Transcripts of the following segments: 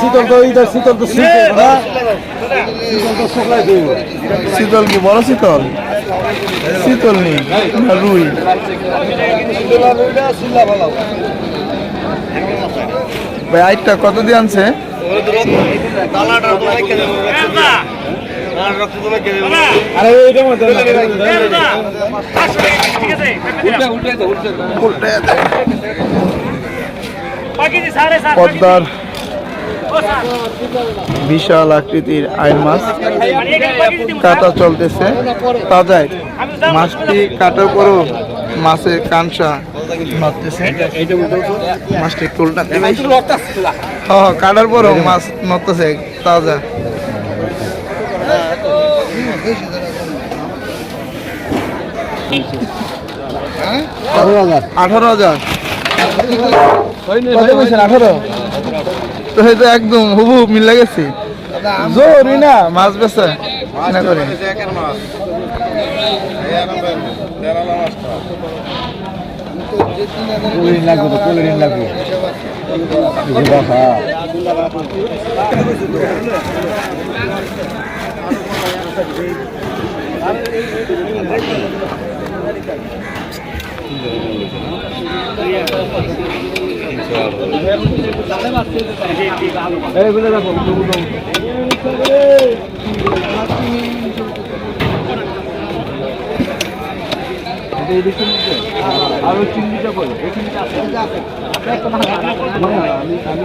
শীতল তো এইটা শীতল তো শীতল না শীতল তো শুকলাই দিব শীতল কি বড় শীতল? শীতল নেই না রুই। ভাই আইটটা কত দিয়ে আনছে? আরে এইটা মধ্যে উল্টে দেয়। পদ্মার বিশাল আকৃতির আইল মাছ। কাটা চলতেছে। তাজায় মাছটি কাটার পরও মাছের নড়তেছে। মাছটি হ্যাঁ কাটার পরও মাছ নড়তেছে তাজা। আঠারো হাজার। কত বলছেন আঠারো তো এই তো একদম হুবু মিলে গেছে জোরই না মাছ বেচা না করে লাগবে এইগুলো দেখো আরও চিংড়িটা করো আমি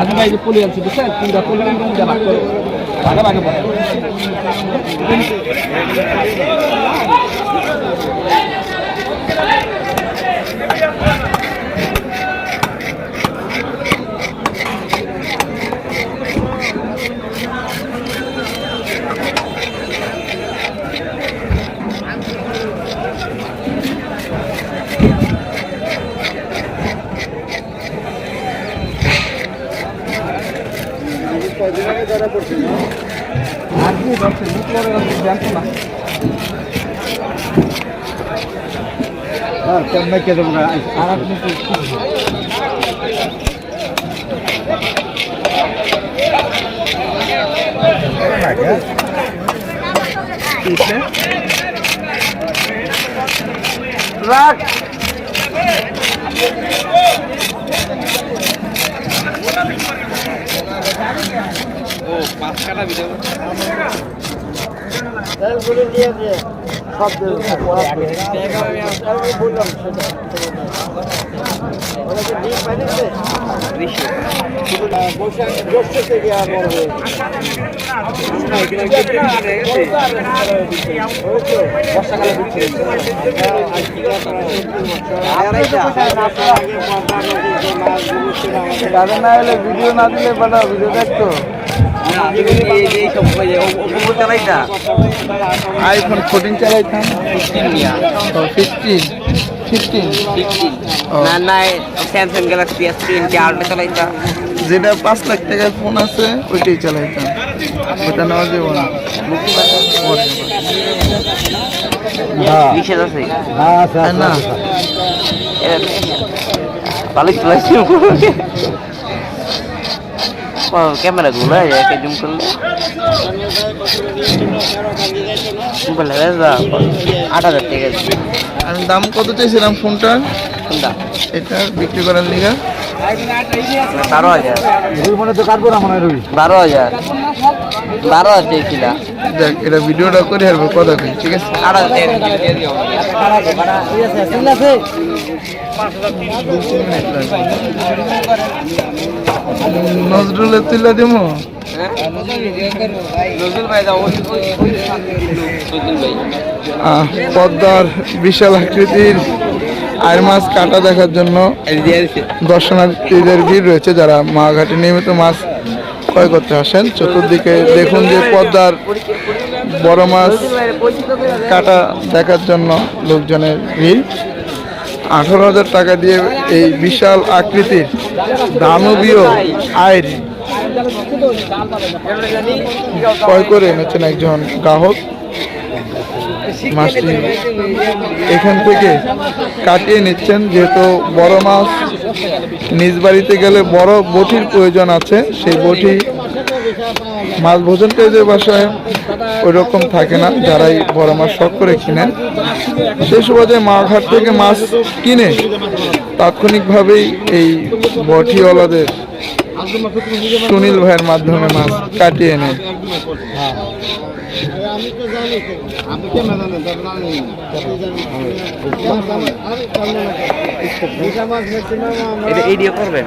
আজ ভাই যে পলি আনছি বুঝছেন? তিনটা পলি তিনটা ভাগ করে। ভাগে ভাগে পড়ে আর কি ধরছে মুখ করে জানতো না দাদা না এলে ভিডিও না দিলে বাটা ভিডিও দেখতো। আইফোন ফোরটিন চালাইতাম। ফিফটিন ফিফটিন না না Samsung Galaxy S twenty ultra চালাইতা। যেটা পাঁচ লাখ টাকার ফোন আছে ওইটাই চালাইতাম। ওটা নেওয়া যাব না। বিশেষ আছে হ্যাঁ স্যার না ভালো চলাইছি ক্যামেরা গুলো একে জুম করলে বলে আট হাজার টাকা আমি দাম কত চাইছিলাম ফোনটার কোনটা এটা বিক্রি করার লিগা বারো হাজার মনে তো কাটবো না মনে হয় রবি বারো হাজার বারো হাজার চেয়েছিলাম দেখ এটা ভিডিওটা করে হারবো কথা কই ঠিক আছে দিয়ে ঠিক আছে নজরুলের তুলে হ্যাঁ আহ, পদ্মার বিশাল আকৃতির আয়ের মাছ কাটা দেখার জন্য দর্শনার্থীদের ভিড় রয়েছে যারা মা ঘাটে নিয়মিত মাছ ক্রয় করতে আসেন। চতুর্দিকে দেখুন যে পদ্মার বড় মাছ কাটা দেখার জন্য লোকজনের ভিড়। আঠারো হাজার টাকা দিয়ে এই বিশাল আকৃতির দানবীয় আয়ের ক্রয় করে এনেছেন একজন গ্রাহক। মাছটি এখান থেকে কাটিয়ে নিচ্ছেন, যেহেতু বড় মাছ। নিজ বাড়িতে গেলে বড় বটির প্রয়োজন আছে, সেই বটি মাছ ভোজনকারীদের বাসায় ওই রকম থাকে না, যারাই বড় মাছ শখ করে কিনেন। সেই সুবাদে মাঘাট থেকে মাছ কিনে তাৎক্ষণিকভাবেই এই বটিওয়ালাদের সুনীল ভাইয়ের মাধ্যমে মাছ কাটিয়ে নেয় এটা এই দিয়ে করবেন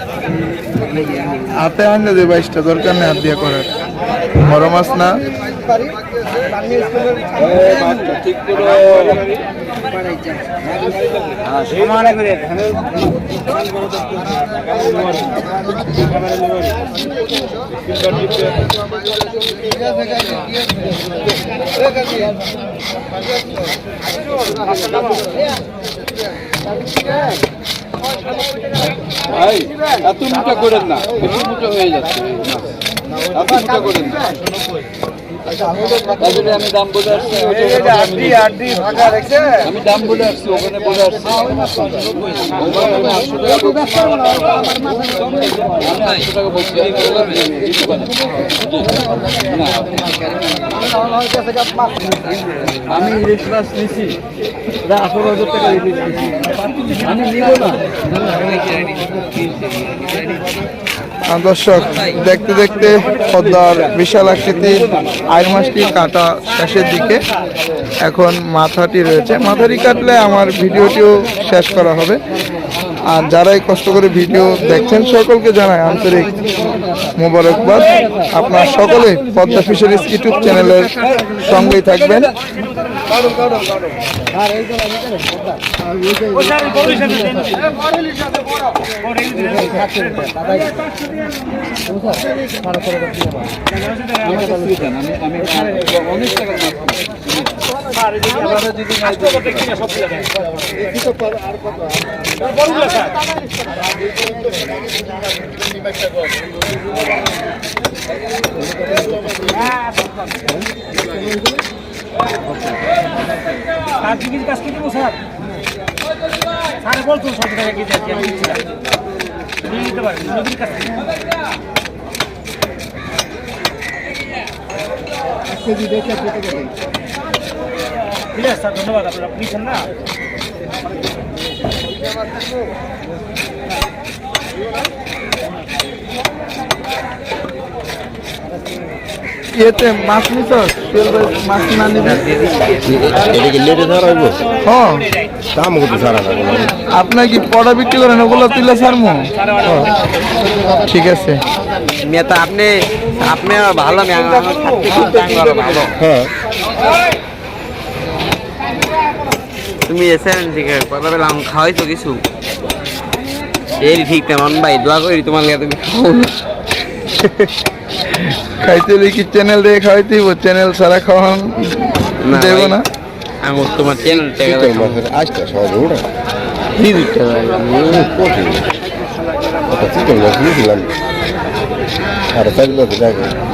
হাতে আনলে যে বাইশটা দরকার নেই হাত দিয়ে করার। বড় মাছ না? ঠিক এত মোটা করেন না এত মোটা হয়ে যাচ্ছে। আমি দাম বলে আসছি আমি দাম বলে আসছি ওখানে বলে আমি ইলিশ নিছি আঠারো হাজার টাকা ইলিশ নিছি আমি নিব না দর্শক, দেখতে দেখতে পদ্মার বিশাল আকৃতির আয়ের মাসটি কাটা শেষের দিকে এখন মাথাটি রয়েছে। মাথাটি কাটলে আমার ভিডিওটিও শেষ করা হবে। আর যারাই কষ্ট করে ভিডিও দেখছেন সকলকে জানাই আন্তরিক মোবারকবাদ আপনার সকলে পদ্মা ফিশারিজ ইউটিউব চ্যানেলের সঙ্গেই থাকবেন অনেক আর কি কাজ কি স্যার স্যার বলতো সব টাকা দিচ্ছিলাম নিয়ে নিতে পারবেন নদীর থেকে ঠিক আছে স্যার ধন্যবাদ আপনারা নিচ্ছেন না। ইয়েতে মাছ নিছ মাছ না নিবে এটা লেটে ছাড়া হইব? হ্যাঁ। দাম কত ছাড়া না আপনার কি পড়া বিক্রি করেন? ওগুলো তুলে ছাড়মো? ঠিক আছে। মেয়ে আপনি আপনি ভালো আরও ভালো। হ্যাঁ। তুমি ঠিক আছে কথা বললাম খাওয়াইছো কিছু? এই ঠিক তেমন ভাই দোয়া করি তোমার লাগে তুমি খাও। খাইতে কি চ্যানেল দিয়ে খাওয়াইতে হইব? চ্যানেল সারা খাওয়ান না দেব না। আমি তোমার চ্যানেল আজটা সহজে ওটা কি দিতে ভাই? কঠিন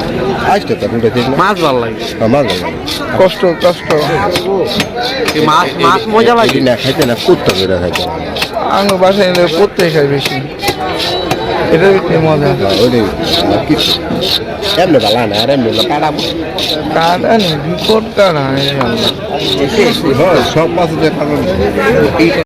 চিতল মাছ নিয়েছিলাম আর চার বছর দেখো আজকে তো দুটো ঠিক না মাছ ভালো লাগে। কষ্ট কষ্ট। এই মাছ মাছ মজা লাগে। না খাইতে না কুত্তা করে খাইতে আঙু বাসায় এলে পড়তে খাই বেশি। এটা বেশি মজা। ওইটাই। কিছু এমনি ভালো না আর এমনি কাটাবো কাটা নেই বিপদ কাটা হ্যাঁ সব মাছ দিয়ে